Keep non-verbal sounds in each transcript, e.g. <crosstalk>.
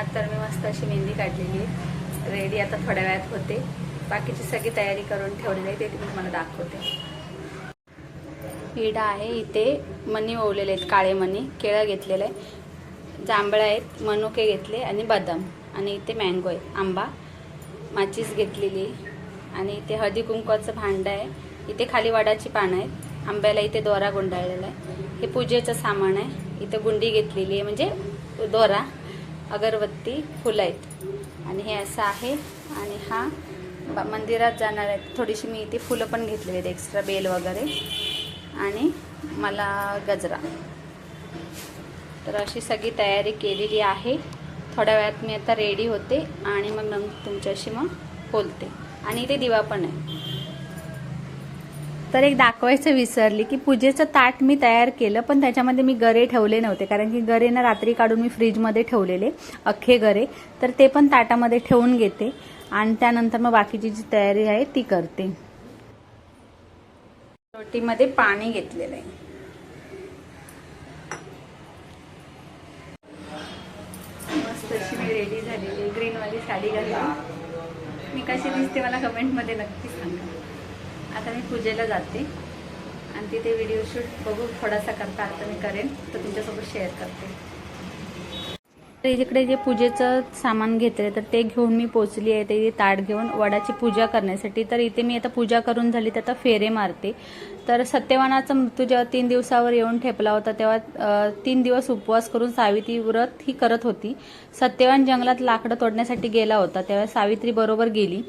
हा तर मी मस्त अशी मेहंदी काढलेली आहे. रेडी आता थोड्या वेळात होते. बाकीची सगळी तयारी करून ठेवलेली आहे ते मी तुम्हाला दाखवते. इडा आहे इथे. मणी ओवलेले आहेत काळे मणी केळं घेतलेलं आहे. जांभळं आहेत मनुके घेतले आणि बदाम. आणि इथे मँगो आहे आंबा. माचीस घेतलेली आणि इथे हळदी कुंकवाचं भांडं आहे. इथे खाली वडाची पानं आहेत. आंब्याला इथे दोरा गुंडाळलेला आहे. हे पूजेचं सामान आहे. इथे गुंडी घेतलेली आहे म्हणजे दोरा. अगरबत्ती फुलं आहेत. आणि हे असं आहे. आणि हा ब- मंदिरात जाणार आहेत. थोडीशी मी इथे फुलं पण घेतलेली आहेत. एक्स्ट्रा बेल वगैरे. आणि मला गजरा. तर अशी सगळी तयारी केलेली आहे. थोड्या वेळात मी आता रेडी होते. आणि मग तुमच्याशी मग बोलते. आणि इथे दिवा पण आहे. तर एक दाखवायचं विसरली की पूजेचं ताट मी तयार केलं पण त्याच्यामध्ये मी गरे ठेवले नव्हते. कारण की गरे ना रात्री काढून मी फ्रीजमध्ये ठेवलेले अख्खे गरे. तर ते पण ताटामध्ये ठेवून घेते आणि त्यानंतर मग बाकीची जी तयारी आहे ती करते. रोटीमध्ये पाणी घेतलेलं आहे. मस्त अशी मी रेडी झालेली ग्रीनवाली साडी घालून मी कशी दिसते मला कमेंटमध्ये नक्की सांगा. आता मी पूजेला जाते. आणि तिथे व्हिडिओ शूट बघू थोडासा करता आता मी करेन. तर तुमच्यासोबत शेअर करते. इकडे जे पूजेचं सामान घेतले तर ते घेऊन मी पोचली आहे. ते ताट घेऊन वडाची पूजा करण्यासाठी. तर इथे मी आता पूजा करून झाली तर आता फेरे मारते. तर सत्यवानाचा मृत्यू जेव्हा तीन दिवसावर येऊन ठेपला होता तेव्हा तीन दिवस उपवास करून सावित्री व्रत ही करत होती. सत्यवान जंगलात लाकडं तोडण्यासाठी गेला होता तेव्हा सावित्री बरोबर गेली.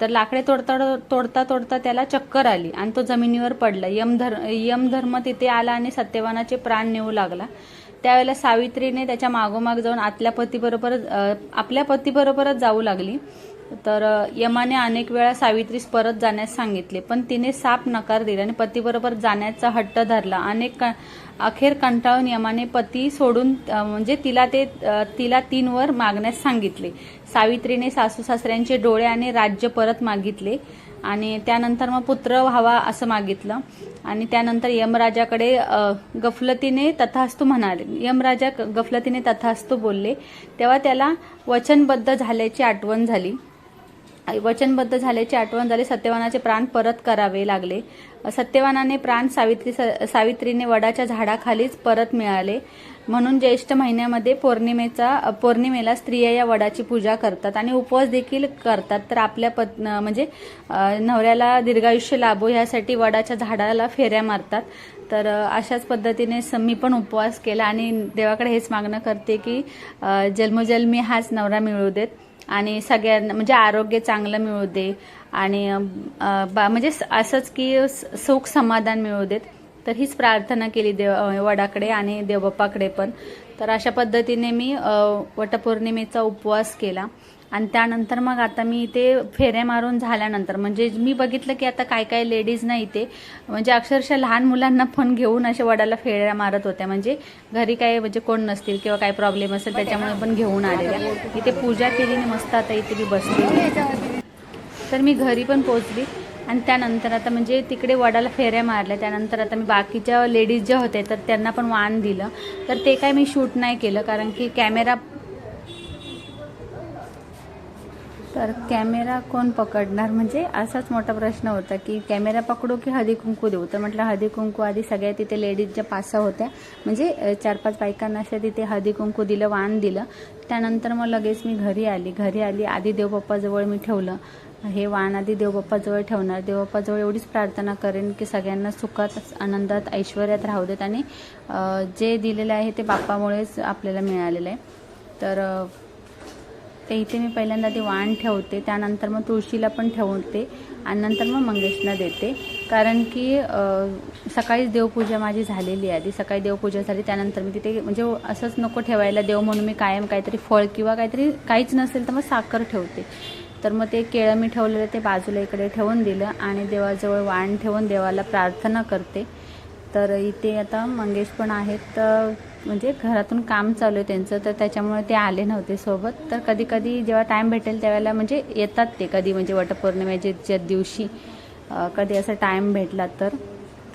तर लाकडे तोडता तोडता तोडता त्याला चक्कर आली आणि तो जमिनीवर पडला. यमधर्म यमधर्म तिथे आला आणि सत्यवानाचे प्राण नेऊ लागला. त्यावेळेला सावित्रीने त्याच्या मागोमाग जाऊन आतल्या पतीबरोबरच आपल्या पतीबरोबरच जाऊ लागली. तर यमाने अनेक वेळा सावित्रीस परत जाण्यास सांगितले पण तिने साप नकार दिला आणि पतीबरोबर जाण्याचा हट्ट धरला. अनेक अखेर कंटाळून यमाने पती सोडून म्हणजे तिला ते तिला तीनवर मागण्यास सांगितले. सावित्रीने सासू सासऱ्यांचे डोळे आणि राज्य परत मागितले. आणि त्यानंतर मग पुत्र व्हावा असं मागितलं. आणि त्यानंतर यमराजाकडे गफलतीने तथास्तू म्हणाले. यमराजा गफलतीने तथास्तू बोलले. तेव्हा त्याला वचनबद्ध झाल्याची आठवण झाली. वचनबद्ध झाल्याची आठवण झाली. सत्यवानाचे प्राण परत करावे लागले. सत्यवानाने प्राण सावित्री सावित्रीने वडाच्या झाडाखालीच परत मिळाले. म्हणून ज्येष्ठ महिन्यामध्ये पौर्णिमेचा पौर्णिमेला स्त्रिया या वडाची पूजा करतात आणि उपवास देखील करतात. तर आपल्या पत् म्हणजे नवऱ्याला दीर्घायुष्य लाभो ह्यासाठी वडाच्या झाडाला फेऱ्या मारतात. तर अशाच पद्धतीने स- मी पण उपवास केला आणि देवाकडे हेच मागणं करते की जन्मजन्मी जन्मोजन्मी हाच नवरा मिळू देत. आणि सगळ्यांना म्हणजे आरोग्य चांगलं मिळू दे आणि बा- म्हणजे स- असंच की सुख समाधान मिळू देत. तर हीच प्रार्थना केली देव वडाकडे आणि देवबाप्पाकडे पण. तर अशा पद्धतीने मी वटपौर्णिमेचा उपवास केला. आणि त्यानंतर मग आता मी इथे फेऱ्या मारून झाल्यानंतर म्हणजे मी बघितलं की आता काय काय लेडीज ना इथे म्हणजे अक्षरशः लहान मुलांना पण घेऊन अशा वडाला फेऱ्या मारत होत्या. म्हणजे घरी काय म्हणजे कोण नसतील किंवा काय प्रॉब्लेम असेल त्याच्यामुळे पण घेऊन आलेल्या. इथे पूजा केली आणि मस्त आता इथे मी बसली. तर मी घरी पण पोहोचली. आणि त्यानंतर आता म्हणजे तिकडे वडाला फेऱ्या मारल्या. त्यानंतर आता मी बाकीच्या लेडीज ज्या होत्या तर त्यांना पण वाण दिलं. तर ते काय मी शूट नाही केलं कारण की कॅमेरा तर कॅमेरा कोण पकडणार? म्हणजे असाच मोठा प्रश्न होता की कॅमेरा पकडू की हळदी कुंकू देऊ? तर म्हटलं हळदी कुंकू आधी सगळ्या तिथे लेडीज ज्या पाच सहा होत्या म्हणजे चार पाच बायकांना अशा तिथे हळदी कुंकू दिलं वाण दिलं. त्यानंतर मग लगेच मी घरी आली. घरी आली आधी देवबाप्पाजवळ मी ठेवलं. हे वाण आधी देवबाप्पाजवळ ठेवणार. देवबाप्पाजवळ एवढीच प्रार्थना करेन की सगळ्यांना सुखात आनंदात ऐश्वर्यात राहू देत. आणि जे दिलेलं आहे ते बाप्पामुळेच आपल्याला मिळालेलं आहे. तर तर इथे मी पहिल्यांदा ते वाण ठेवते त्यानंतर मग तुळशीला पण ठेवते आणि नंतर मग मंगेशना देते. कारण की सकाळीच देवपूजा माझी झालेली आहे. आधी सकाळी देवपूजा झाली त्यानंतर मी तिथे म्हणजे असंच नको ठेवायला देव म्हणून मी कायम काहीतरी फळ किंवा काहीतरी काहीच नसेल तर मग साखर ठेवते. तर मग ते केळं मी ठेवलेलं ते बाजूला इकडे ठेवून दिलं आणि देवाजवळ वाण ठेवून देवाला प्रार्थना करते. तर इथे आता मंगेश पण आहेत तर म्हणजे घरातून काम चालू आहे त्यांचं तर त्याच्यामुळे ते आले नव्हते सोबत. तर कधी कधी जेव्हा टाईम भेटेल त्यावेळेला म्हणजे येतात ते कधी म्हणजे वटपौर्णिमेच्या ज्या दिवशी कधी असा टाईम भेटला तर.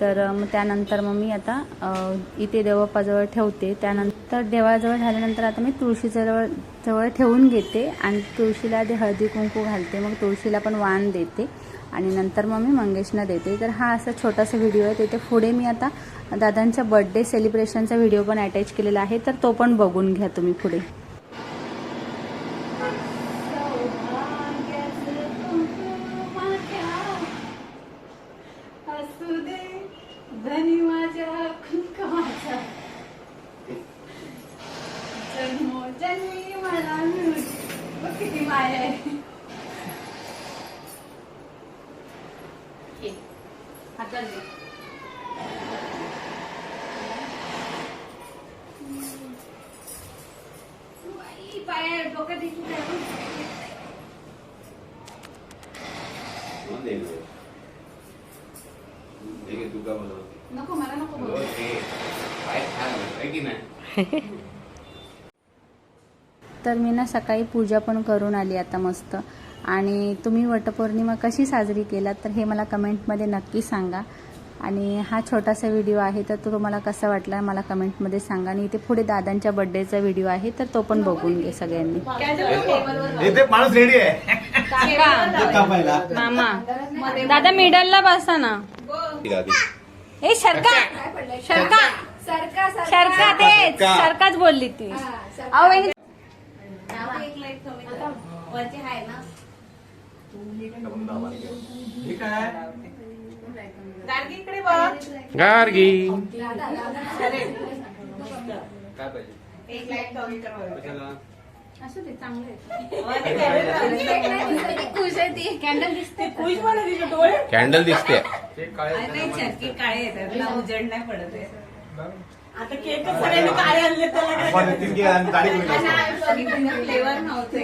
तर मग त्यानंतर मग मी आता इथे देवबाप्पाजवळ ठेवते. त्यानंतर देवाजवळ झाल्यानंतर आता मी तुळशीजवळ जवळ ठेवून घेते. आणि तुळशीला आधी हळदी कुंकू घालते. मग तुळशीला पण वाण देते. आणि नंतर मग मी मंगेशना देते. तर हा असा छोटासा व्हिडिओ आहे. त्याच्या पुढे मी आता दादांच्या बड्डे सेलिब्रेशनचा व्हिडिओ पण अटॅच केलेला आहे. तर तो पण बघून घ्या तुम्ही पुढे असू दे धनी माझ्या कुंकवाचा जन्मोजन्मी मला मिळू दे. बघ किती माया आहे घे. हातात घे. बाई, पाया डोकं दिसत आहे. नको मला नको बघू. तर मी ना सकाळी पूजा पण करून आली आता मस्त. आणि तुम्ही वटपौर्णिमा कशी साजरी केलात तर हे मला कमेंटमध्ये नक्की सांगा. आणि हा छोटासा व्हिडिओ आहे तर तो तुम्हाला कसा वाटला मला कमेंटमध्ये सांगा. आणि इथे पुढे दादांच्या बर्थडेचा व्हिडिओ आहे तर तो पण बघून घे सगळ्यांनी. इथे माणूस रेडी आहे. कापायला. मामा. दादा मिडलला बसा ना. ए शर्का शर्का शर्का तेच. शर्का. शर्काच बोलली ती. अहो हे गार्गी. काय पाहिजे कशाला? असू दे चांगलं आहे. खुश आहे ती. कॅन्डल दिसते <laughs> कॅन्डल दिसते. ते काळे काळे येतात ना उजेड नाही पडत आहे. आता सगळ्यांनी काळे आणले त्याला टाकतो. फ्लेवर नव्हते.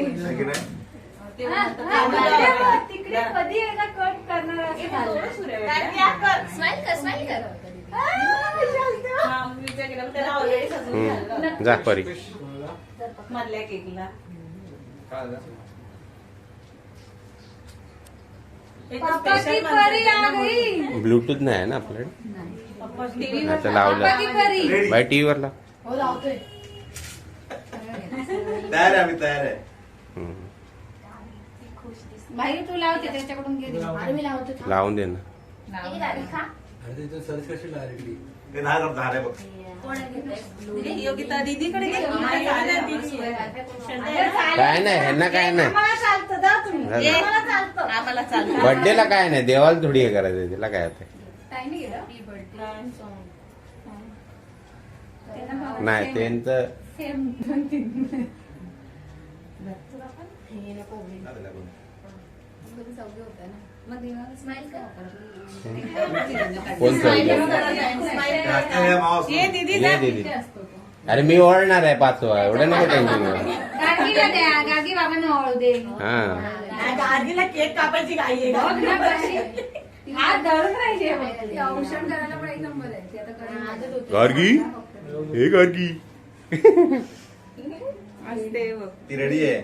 है नाही? तिकडे कधी एकदा कट करणार. स्माइल कर स्माइल कर. जा परी. मधल्या केकला. काय झालं? हे तर पप्पा की special परी आ माणसं गई ब्लूटूथ नाही आहे ना आपल्याकडे? पप्पा आता पप्पा लावलं. की परी. Ready? बाय टीव्ही वर लाव. तयार आहे आम्ही तयार आहे. हम्म, बाहेर तू लावते त्याच्याकडून घे. अरे मी लावते लावून दे ना. ते दहा बघ. दीदी, योगिता दीदीकडे. काय नाही ह्यांना काय नाही. चालतं बर्थडेला काय नाही देवाला थोडी हे करायचं तिला काय होते नाही त्यांचं कोण. दीदी अरे मी ओळणार आहे पाचवा. एवढं नको <laughs> टेन्शन द्या बाबांना ओळू दे. हा. आधीला केक कापायची घाई आहे. बघ ना का? कशी. हात धरून राहायचे ते औषध करायला पण एक नंबर आहे. ते आता करेन. गार्गी? हे गार्गी. <laughs> असते बघ. ती रेडी आहे.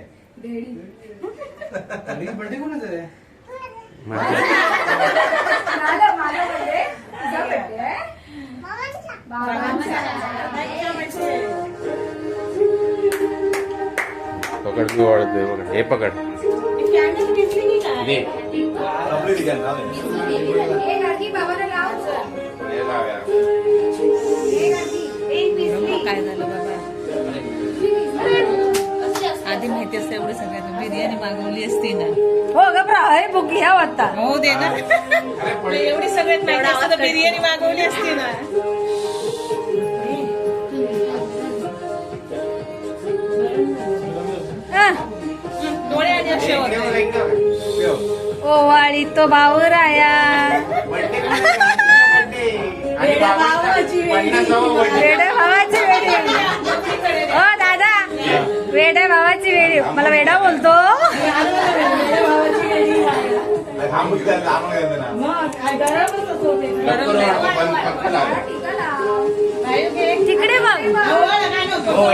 माझ्या मला- मला बोलले, तुझा birthday आहे? बाबांचा. पकड मी ओळखतोय पकड हे पकड. काय? दे लाव. हे झालं बाबा. आधी माहिती असतं एवढं सगळ्यांना बिर्याणी मागवली असती ना. हो ग हे बुक घ्या आता. हो दे ना. एवढी सगळ्यात माहिती असतं तर बिर्याणी मागवली असती ना. ओवाळी तो birthday. वेड्या भावाची वेडी हो दादा वेड्या भावाची वेडी मला वेडा बोलतो. हा. तिकडे बघ. हो,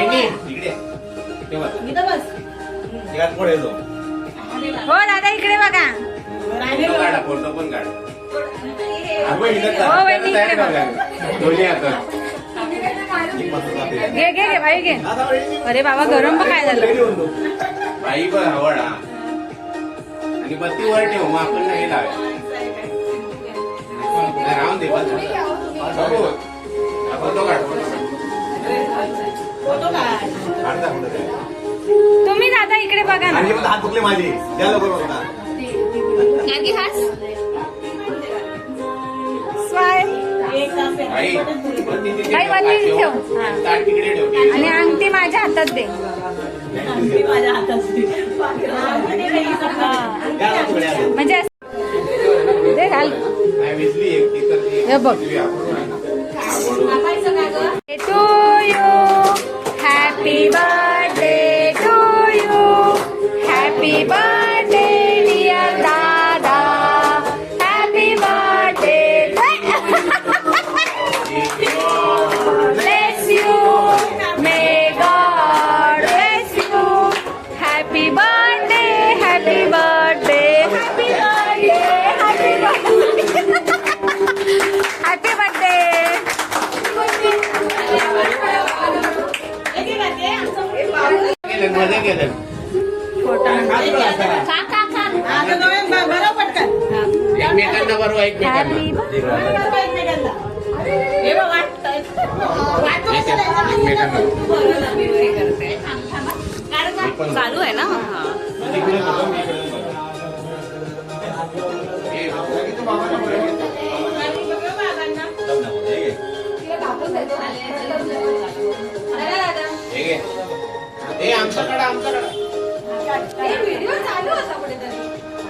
येतो. हो दादा इकडे बघा. काढा, फोटो पण काढा. दोन्ही हातात. घे घे घे भाई घे. अरे बाबा गरम पण काय झालं? बाई पण आवड हा आणि बत्ती वर ठेव मग आपण नाही लावे राहून दे बस बघू. आपण तो काढ फोटो काढ. काढता कुठं ते. तुम्ही दादा इकडे बघा ना. आणि हात दुखले माझे. द्या लवकर बघता. बत्ती तिथे बाई, ठेव. हा. आणि अंगठी माझ्या हातात दे. म्हणजे असं- दे घाल. ती हे बघ. टू यू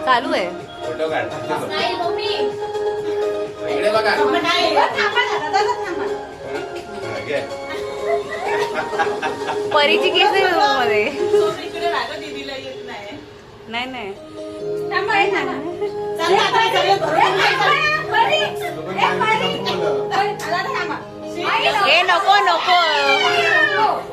चालू आहे. फोटो काढ. इकडे बघा. हा, घे. <laughs> परीची केस आहे मध्ये. दीदीला येत नाही. नाही हे हे नको नको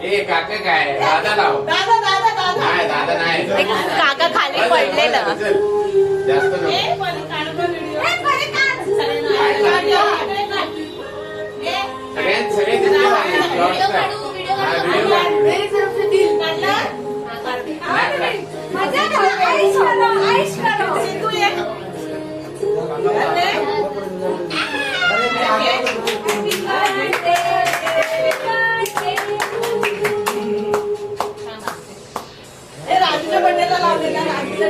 ए काका काय? दादा लाव. दादा दादा दादा. नाही दादा नाही. ते काका खाली पडलेलं. चल. जास्त नको. ए, पण काढू. का व्हिडिओ? सगळ्यांना इकडे काढ. ए, सगळ्यां सगळे दिसले कर. हा, video काढ. नाही, नाही. सिद्धू ये. अरे. ए, राजूच्या बर्थडेला लावले ना राजूच्या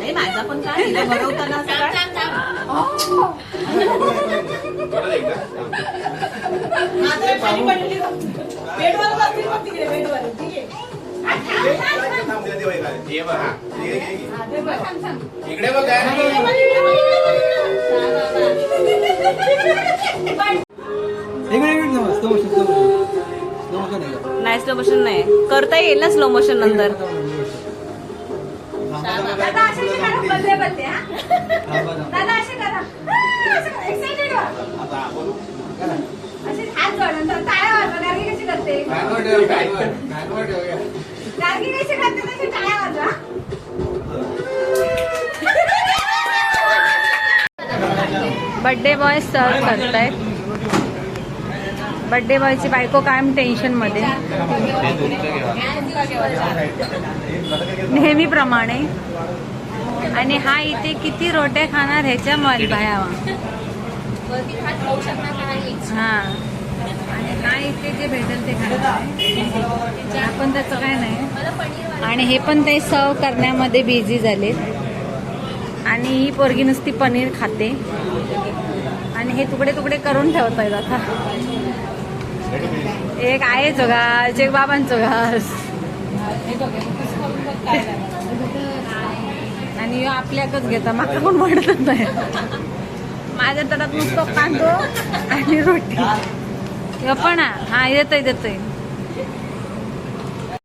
हे नाही, हे बघा हे हे इकडे माझा पण काय आहे. हे बघा नाही स्लो मोशन नाही करता येईल ना स्लो मोशन नंतर दादा असे करा, बदले बदले, हा? दादा असे करा. हा, असं व्हा. हात टाळ्या वाजवा. गार्गी कशी करते? गार्गी कशी करते तशी टाळ्या वाजवा. बर्थडे बॉय सर्व करतायत बर्थडे बॉयची बायको कायम टेन्शनमध्ये नेहमीप्रमाणे. आणि हा इथे किती रोट्या खाणार ह्याच्या मल भयावा. हा. आणि हा इथे जे भेटेल ते खाणार आपण त्याचं काय नाही. आणि हे पण ते सर्व करण्यामध्ये बिझी झाले आणि ही पोरगी नुसती पनीर खाते. आणि हे तुकडे तुकडे करून ठेवतायत आता. एक आहे घास एक बाबांचो घास आणि आपल्याकच घेता माका कोण म्हणत नाही. माझ्या तडात नुसतं कांदो आणि रोटी. पण हा येतय देतय.